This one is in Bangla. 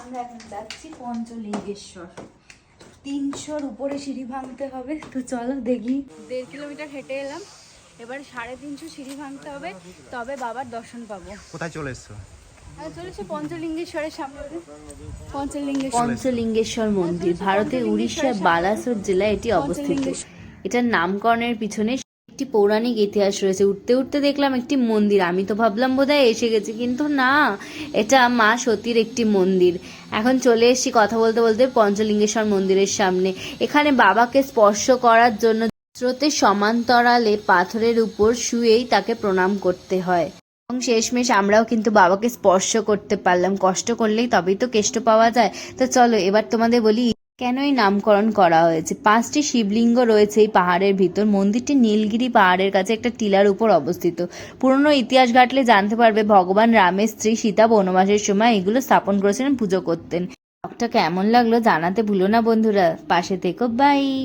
আমরা এখন যাচ্ছি পঞ্চলিঙ্গেশ্বর। তিনশোর উপরে সিঁড়ি ভাঙতে হবে তো চলো দেখি। দেড় কিলোমিটার হেঁটে এলাম এবার সাড়ে তিনশো সিঁড়ি ভাঙতে হবে তবে বাবার দর্শন পাবো। কোথায় চলে এসছো? চলেছে পঞ্চলিঙ্গেশ্বরের সামনে। পঞ্চলিঙ্গেশ্বর। পঞ্চলিঙ্গেশ্বর মন্দির ভারতের উড়িষ্যার বালাসোর জেলায় এটি অবস্থিত। এটার নামকরণের পিছনে একটি পৌরাণিক ইতিহাস রয়েছে। উঠতে উঠতে দেখলাম একটি মন্দির। আমি তো ভাবলাম বোধহয় এসে গেছি, কিন্তু না, এটা মা সতীর একটি মন্দির। এখন চলে এসেছি কথা বলতে বলতে পঞ্চলিঙ্গেশ্বর মন্দিরের সামনে। এখানে বাবাকে স্পর্শ করার জন্য স্রোতের সমান্তরালে পাথরের উপর শুয়েই তাকে প্রণাম করতে হয়। এবং শেষমেশ আমরাও কিন্তু বাবাকে স্পর্শ করতে পারলাম। কষ্ট করলেই তবেই তো কেষ্ট পাওয়া যায়। তো চলো, এবার তোমাদের বলি কেন এই নামকরণ করা হয়েছে? পাঁচটি শিবলিঙ্গ রয়েছে এই পাহাড়ের ভিতর। মন্দিরটি নীলগিরি পাহাড়ের কাছে একটা টিলার উপর অবস্থিত। পুরনো ইতিহাস ঘাটলে জানতে পারবে ভগবান রামের স্ত্রী সীতা বনবাসের সময় এগুলো স্থাপন করেছিলেন, পুজো করতেন। ব্লগটা কেমন লাগল জানাতে ভুলো না বন্ধুরা। পাশে থেকো, বাই।